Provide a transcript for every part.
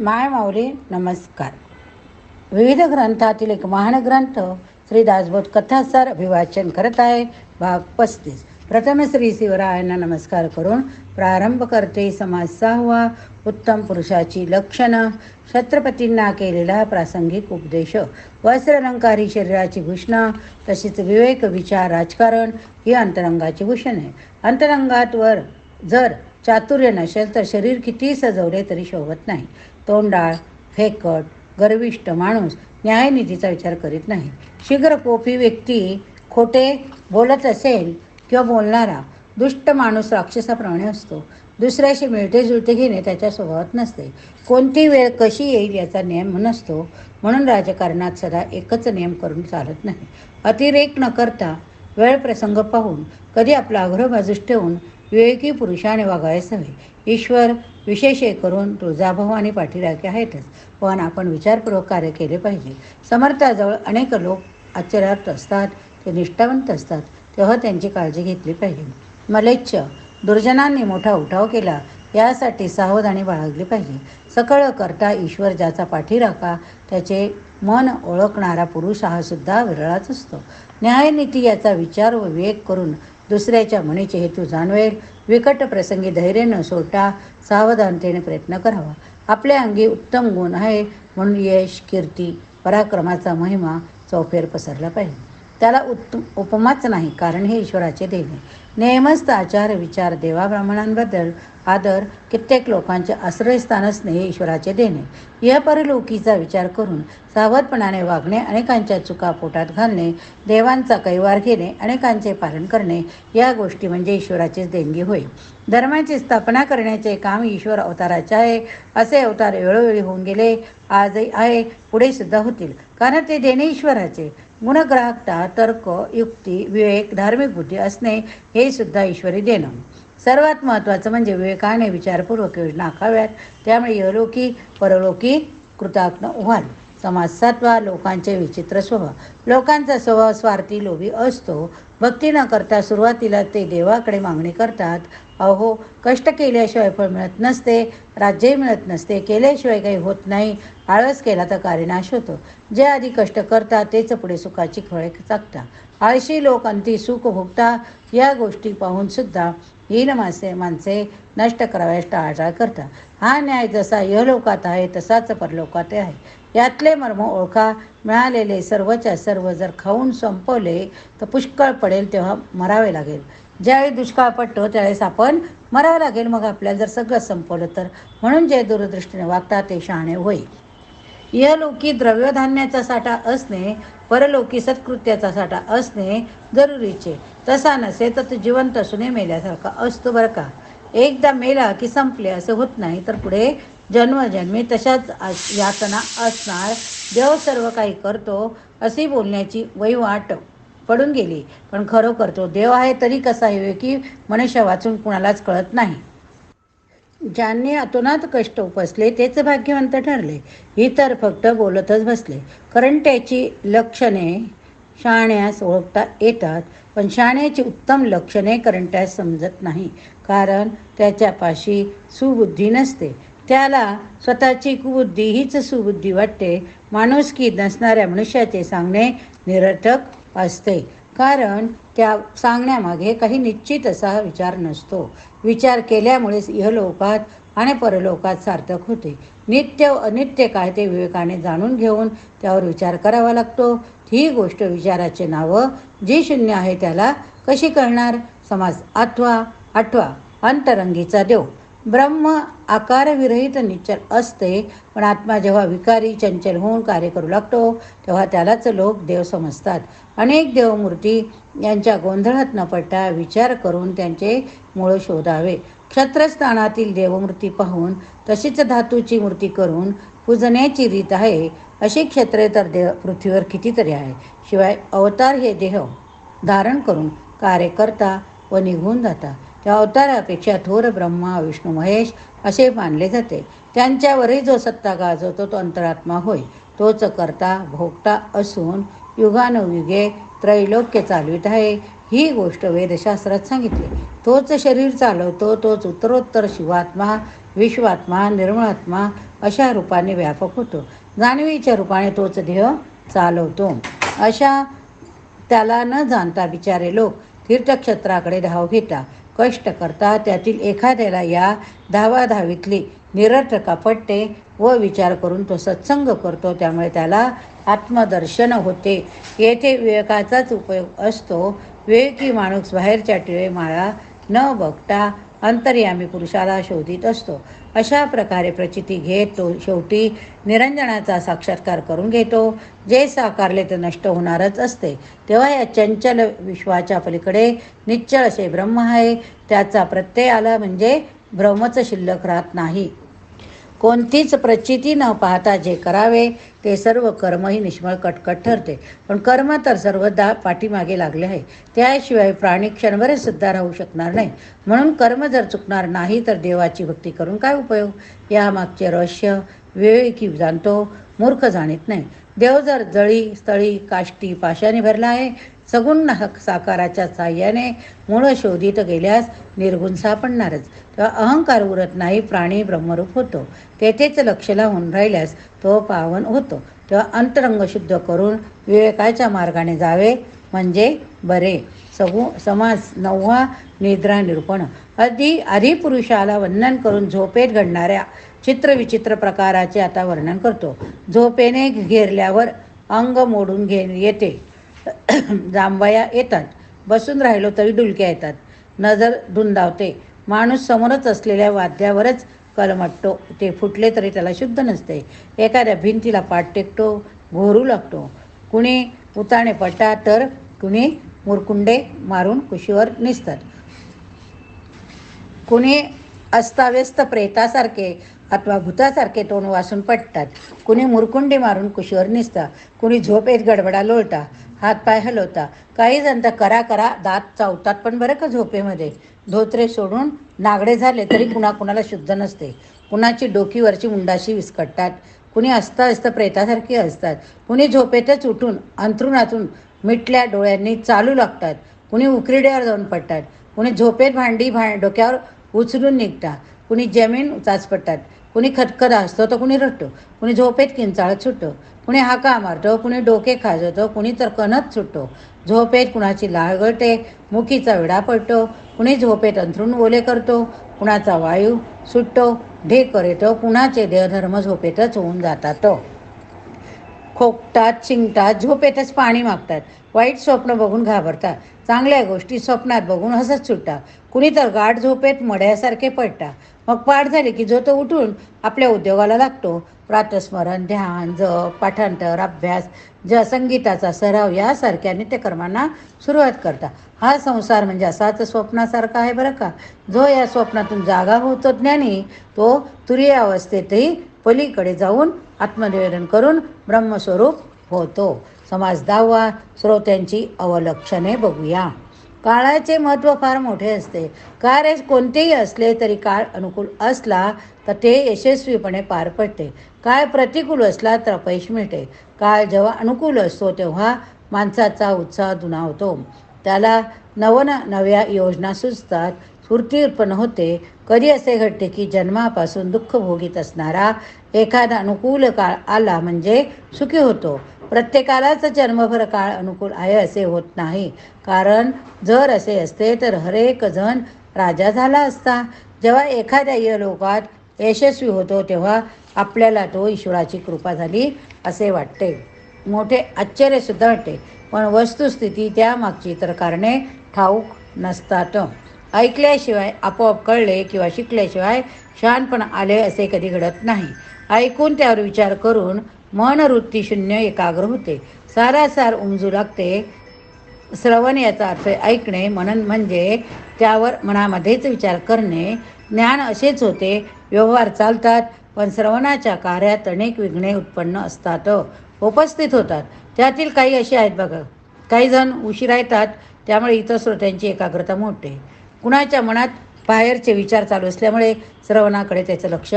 माय माऊली नमस्कार. विविध ग्रंथातील एक महान ग्रंथ श्री दासबोध कथासार अभिवाचन करत आहे भाग पस्तीस. प्रथम श्री शिवरायांना नमस्कार करून प्रारंभ करते समाज सहावा उत्तम पुरुषाची लक्षणं. छत्रपतींना केलेला प्रासंगिक उपदेश वस्त्रलंकारी शरीराची भूषणं तसेच विवेक विचार राजकारण ही अंतरंगाची भूषण. आहे अंतरंगात वर जर चातुर्य नसेल तर शरीर किती सजवले तरी शोभत नाही. तोंडाळ फेकट गर्विष्ट माणूस न्यायनिधीचा विचार करीत नाही. शीघ्र शीघ्रकोपी व्यक्ती खोटे बोलत असेल किंवा बोलणारा दुष्ट माणूस राक्षसाप्रमाणे असतो. दुसऱ्याशी मिळते जुळते घेणे त्याच्या स्वभावात नसते. कोणती वेळ कशी येईल याचा नियम नसतो. म्हणून राजकारणात सदा एकच नियम करून चालत नाही. अतिरेक न करता वेळ प्रसंग पाहून कधी आपला आग्रह बाजूस ठेवून विवेकी पुरुषाने वागायस हवे ईश्वर विशेष करून तुळजाभवानी पाठीराखे आहेतच. पण आपण विचारपूर्वक कार्य केले पाहिजे. समर्थाजवळ अनेक लोक आश्चर्यात असतात ते निष्ठावंत असतात तेव्हा त्यांची काळजी घेतली पाहिजे. मलेच्छ दुर्जनांनी मोठा उठाव केला यासाठी सावधानी बाळगली पाहिजे. सकळ करता ईश्वर ज्याचा पाठीराखा त्याचे मन ओळखणारा पुरुष हा सुद्धा विरळाच असतो. न्यायनीती याचा विचार व विवेक करून दुसऱ्याच्या म्हणीचे हेतू जाणवेल. विकट प्रसंगी धैर्य न सोडता सावधानतेने प्रयत्न करावा. आपल्या अंगी उत्तम गुण आहे म्हणून यश कीर्ती पराक्रमाचा महिमा चौफेर पसरला पाहिजे. त्याला उत्तम उपमाच नाही कारण हे ईश्वराचे देणे नेमस्त आचार विचार देवाब्राह्मणांबद्दल आदर कित्येक लोकांचे आश्रयस्थान असणे हे ईश्वराचे देणे या परलोकीचा विचार करून सावधपणाने वागणे अनेकांच्या चुका पोटात घालणे देवांचा कैवार घेणे अनेकांचे पालन करणे या गोष्टी म्हणजे ईश्वराचीच देणगी होय. धर्माची स्थापना करण्याचे काम ईश्वर अवताराचे आहे. असे अवतार वेळोवेळी होऊन गेले आजही आहे पुढे सुद्धा होतील. कारण ते देणे ईश्वराचे. गुणग्राहकता तर्क युक्ती विवेक धार्मिक बुद्धी असणे हे सुद्धा ईश्वरी देणं सर्वात महत्त्वाचं म्हणजे विवेकाने विचारपूर्वक योजना आखाव्यात त्यामुळे यलोकी परलोकी कृताज्ञ व्हाल समाजसत्व लोकांचे विचित्र स्वभाव. लोकांचा स्वभाव स्वार्थी लोभी असतो. भक्ती न करता सुरुवातीला ते देवाकडे मागणी करतात. अहो कष्ट केल्याशिवाय फळ मिळत नसते राज्यही मिळत नसते केल्याशिवाय काही होत नाही. आळस केला तर कार्यनाश होतो. जे आधी कष्ट करतात तेच पुढे सुखाची फळे चाकता आळशी लोक अंती सुख भोगता या गोष्टी पाहून सुद्धा हीन मासे माणसे नष्ट कराव्यास टाळाटाळ करतात. हा न्याय जसा यलोकात आहे तसाच परलोकात आहे. यातले मर्म ओळखा. मिळालेले सर्वच्या सर्व जर खाऊन संपवले तर पुष्कळ पडेल तेव्हा मरावे लागेल. ज्यावेळी दुष्काळ पडतो त्यावेळेस आपण मरावं लागेल. मग आपल्याला जर सगळं संपवलं तर म्हणून जे दूरदृष्टीने वागतात ते शहाणे होईल. इहलोकी द्रव्यधान्याचा साठा असणे परलोकी सत्कृत्याचा साठा असणे जरुरीचे. तसा नसे तर तो जिवंत असूने मेल्यासारखा असतो बरं का? एकदा मेला की संपले असं होत नाही तर पुढे जन्मजन्मी तशाच यातना असणार. देव सर्व काही करतो अशी बोलण्याची वैवाट पडून गेली. पण खरोखर तो देव आहे तरी कसा येऊ की मनुष्य वाचून कुणालाच कळत नाही. ज्यांनी अतोनात कष्ट उपसले तेच भाग्यवंत ठरले. इतर फक्त बोलतच बसले. कारण त्याची लक्षणे शाण्यास ओळखता येतात पण शाण्याची उत्तम लक्षणे करंट्यास समजत नाही. कारण त्याच्यापाशी सुबुद्धी नसते. त्याला स्वतःची कुबुद्धी हीच सुबुद्धी वाटते. माणूस की नसणाऱ्या मनुष्याचे सांगणे निरर्थक असते. कारण त्या सांगण्यामागे काही निश्चित असा विचार नसतो. विचार केल्यामुळेच इहलोकात आणि परलोकात सार्थक होते. नित्य अनित्य काय ते विवेकाने जाणून घेऊन त्यावर विचार करावा लागतो. ही गोष्ट विचाराचे नावं. जी शून्य आहे त्याला कशी कळणार? समाज आठवा आठवा अंतरंगीचा देव. ब्रह्म आकारविरहित निश्चल असते. पण आत्मा जेव्हा विकारी चंचल होऊन कार्य करू लागतो तेव्हा त्यालाच लोक देव समजतात. अनेक देवमूर्ती यांच्या गोंधळात न पडता विचार करून त्यांचे मूळ शोधावे. क्षत्रस्थानातील देवमूर्ती पाहून तशीच धातूची मूर्ती करून पूजण्याची रीत आहे. अशी क्षेत्रे तर देव पृथ्वीवर कितीतरी आहे. शिवाय अवतार हे देह धारण करून कार्य करता व निघून जाता. त्या अवतारापेक्षा थोर ब्रह्मा विष्णू महेश असे मानले जाते. त्यांच्यावरही जो सत्ता गाजवतो तो अंतरात्मा होय. तोच करता भोगता असून युगानुयुगे त्रैलोक्य चालवित आहे. ही गोष्ट वेदशास्त्रात सांगितली. तोच शरीर चालवतो तोच उत्तरोत्तर शिवात्मा विश्वात्मा निर्मळात्मा अशा रूपाने व्यापक होतो. जाणवीच्या रूपाने तोच देह चालवतो. अशा त्याला न जाणता बिचारे लोक तीर्थक्षेत्राकडे धाव घेता कष्ट करता त्यातील एखाद्याला या धावाधावीतली निरर्थका पटते व विचार करून तो सत्संग करतो त्यामुळे त्याला आत्मदर्शन होते. येथे विवेकाचाच उपयोग असतो. विवेकी माणूस बाहेरच्या टिळे माळा न बघता अंतर्यामी पुरुषाला शोधित असतो. अशा प्रकारे प्रचिती घेत तो शेवटी निरंजनाचा साक्षात्कार करून घेतो. जे साकारले ते नष्ट होणारच असते. तेव्हा या चंचल विश्वाच्या पलीकडे निश्चळ असे ब्रह्म आहे. त्याचा प्रत्यय आला म्हणजे ब्रह्मच शिल्लक राहत नाही. कोणतीच प्रचिती न पाहता जे करावे ते सर्व कर्मही निष्फळ कटकट ठरते. पण कर्म तर सर्वदा पाठीमागे लागले आहे. त्याशिवाय प्राणी क्षणभर सुद्धा राहू शकणार नाही. म्हणून कर्म जर चुकणार नाही तर देवाची भक्ती करून काय उपयोग? यामागचे रहस्य विवेकी जाणतो मूर्ख जाणीत नाही. देव जर जळी स्थळी काष्टी पाशाने भरला आहे सगुण हक साकाराच्या साह्याने मूळ शोधित गेल्यास निर्गुण सापडणारच. तेव्हा अहंकार उरत नाही प्राणी ब्रह्मरूप होतो. तेथेच लक्ष लावून राहिल्यास तो पावन होतो. तेव्हा अंतरंग शुद्ध करून विवेकाच्या मार्गाने जावे म्हणजे बरे. सगु समाज नववा निद्रा निरूपण. आधी आधी पुरुषाला वंदन करून झोपेत घडणाऱ्या चित्रविचित्र प्रकाराचे आता वर्णन करतो. झोपेने घेरल्यावर अंग मोडून घे येते. जांभया येतात. बसून राहिलो तरी डुलक्या येतात. नजर धुंदावते. माणूस समोरच असलेल्या वाद्यावरच कलमटतो. ते फुटले तरी त्याला शुद्ध नसते. एखाद्या भिंतीला पाठ टेकतो घोरू लागतो. कुणी उताणे पडतात तर कुणी मुरकुंडे मारून कुशीवर निसतात. कुणी अस्ताव्यस्त प्रेतासारखे अथवा भूतासारखे तोंड वासून पडतात. कुणी मुरकुंडी मारून कुशीवर निसता. कुणी झोपेत गडबडा लोळता. हातपाय हलवता. काही जण तर करा करा दात चावतात पण बरं का झोपेमध्ये. धोत्रे सोडून नागडे झाले तरी कुणा कुणाला शुद्ध नसते. कुणाची डोकीवरची मुंडाशी विस्कटतात. कुणी असता असतं प्रेतासारखी असतात कुणी झोपेतच उठून अंथरुणातून मिटल्या डोळ्यांनी चालू लागतात. कुणी उकरीड्यावर जाऊन पडतात. कुणी झोपेत भांडी भा डोक्यावर उचलून निघतात. कुणी जमीन चाचपडतात कुणी खतखत असतो तर कुणी रडतो कुणी झोपेत किंचाळत सुटतो कुणी हाका मारतो कुणी डोके खाजवतो कुणी तर कणत सुटतो. झोपेत कुणाची लाळ गळते मुखीचा विडा पडतो कुणी झोपेत अंथरून ओले करतो कुणाचा वायू सुटतो ढेकर येतो कुणाचे देहधर्म झोपेतच होऊन जातात खोकतात चिंकतात झोपेतच पाणी मागतात. वाईट स्वप्न बघून घाबरतात. चांगल्या गोष्टी स्वप्नात बघून हसत सुटतात. कुणी तर गाठ झोपेत मड्यासारखे पडतात. मग पाठ झाली की जो तो उठून आपल्या उद्योगाला लागतो. प्रातस्मरण ध्यान जप पाठांतर अभ्यास ज संगीताचा सराव यासारख्या नित्यकर्मांना सुरुवात करता हा संसार म्हणजे असाच स्वप्नासारखा आहे बरं का? जो या स्वप्नातून जागा होतो ज्ञानी तो तुरीय अवस्थेतही पलीकडे जाऊन आत्मनिवेदन करून ब्रह्मस्वरूप होतो. समाज दहावा श्रोत्यांची अवलक्षणे बघूया. काळाचे महत्त्व फार मोठे असते. कार्य कोणतेही असले तरी काळ अनुकूल असला तर ते यशस्वीपणे पार पडते. काळ प्रतिकूल असला तर अपयश मिळते. काळ जेव्हा अनुकूल असतो तेव्हा माणसाचा उत्साह दुणावतो त्याला नवन नव्या योजना सुचतात. स्फूर्ती उत्पन्न होते. कधी असे घडते की जन्मापासून दुःख भोगीत असणारा एखादा अनुकूल काळ आला म्हणजे सुखी होतो. प्रत्येकालाच जन्मभर काळ अनुकूल आहे असे होत नाही. कारण जर असे असते तर हरेक जण राजा झाला असता. जेव्हा एखाद्या यलोकात यशस्वी होतो तेव्हा आपल्याला तो ईश्वराची कृपा झाली असे वाटते. मोठे आश्चर्यसुद्धा वाटते. पण वस्तुस्थिती त्यामागची तर कारणे ठाऊक नसतात. ऐकल्याशिवाय आपोआप कळले किंवा शिकल्याशिवाय शहाणपण आले असे कधी घडत नाही. ऐकून त्यावर विचार करून मन वृत्तीशून्य एकाग्र होते. सारासार उमजू लागते. श्रवण याचा अर्थ ऐकणे मनन म्हणजे त्यावर मनामध्येच विचार करणे. ज्ञान असेच होते. व्यवहार चालतात पण श्रवणाच्या कार्यात अनेक विघ्ने उत्पन्न असतात. उपस्थित होतात. त्यातील काही असे आहेत बघा. काही जण उशिरा येतात त्यामुळे इतर श्रोत्यांची एकाग्रता मोठते कुणाच्या मनात बाहेरचे विचार चालू असल्यामुळे श्रवणाकडे त्याचं लक्ष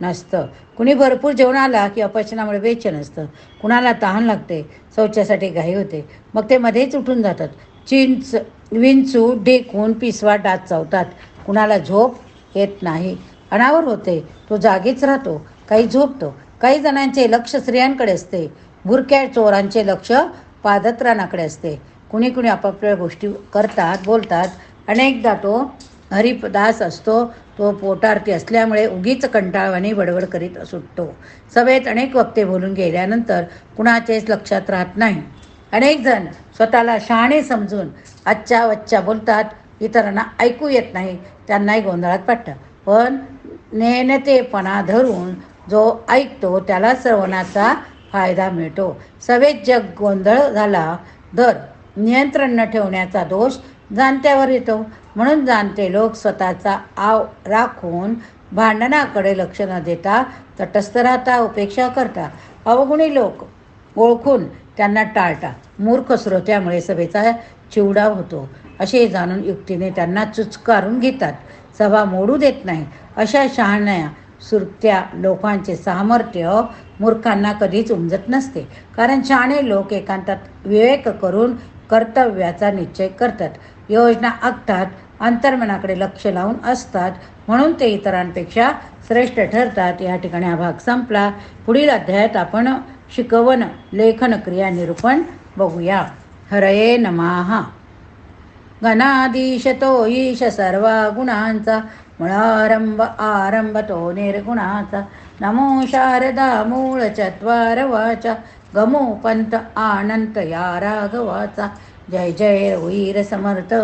नसतं. कुणी भरपूर जेवण आला की अपचनामुळे बेचन असतं कुणाला तहान लागते शौचासाठी घाई होते. मग ते मध्येच उठून जातात. चिंच विंचू ढेकून पिसवा डात चावतात. कुणाला झोप येत नाही. अनावर होते. तो जागीच राहतो. काही झोपतो. काही जणांचे लक्ष स्त्रियांकडे असते. बुरक्या चोरांचे लक्ष पादत्राणाकडे असते. कुणी कुणी आपापल्या गोष्टी करतात बोलतात अनेकदा तो हरिदास असतो तो पोटार्थी असल्यामुळे उगीच कंटाळवाणी बडबड करीत सुटतो. सभेत अनेक वक्ते बोलून गेल्यानंतर कुणाचेच लक्षात राहत नाही. अनेक जण स्वतःला शहाणे समजून आजच्या वच्च्या बोलतात इतरांना ऐकू येत नाही त्यांनाही गोंधळात पडतं. पण नेनतेपणा धरून जो ऐकतो त्याला श्रवणाचा फायदा मिळतो. सभेत जग गोंधळ झाला तर नियंत्रण न ठेवण्याचा दोष जाणत्यावर येतो. म्हणून जाणते लोक स्वतःचा आव राखून भांडणाकडे लक्ष न देता तटस्थ राहता उपेक्षा करता. अवगुणी लोक ओळखून त्यांना टाळता. मूर्ख श्रोत्यामुळे सभेचा चिवडाव होतो. असे जाणून युक्तीने त्यांना चुचकारून घेतात. सभा मोडू देत नाही. अशा शहाण्या सुरत्या लोकांचे सामर्थ्य मूर्खांना कधीच उमजत नसते. कारण शहाणे लोक एकांतात विवेक करून कर्तव्याचा निश्चय करतात. योजना आखतात अंतर्मनाकडे लक्ष लावून असतात. म्हणून ते इतरांपेक्षा श्रेष्ठ ठरतात. या ठिकाणी हा भाग संपला. पुढील अध्यायात आपण शिकवण लेखन क्रिया निरूपण बघूया. हरये नमाहा घनाधीश तो ईश सर्व गुणांचा मुळारंभ आरंभ तो निर्गुणाचा. नमो शारदा मूळ चत्वार वाचा. गमो पंत आनंत या राघवाचा. जय जय वीर समर्थ.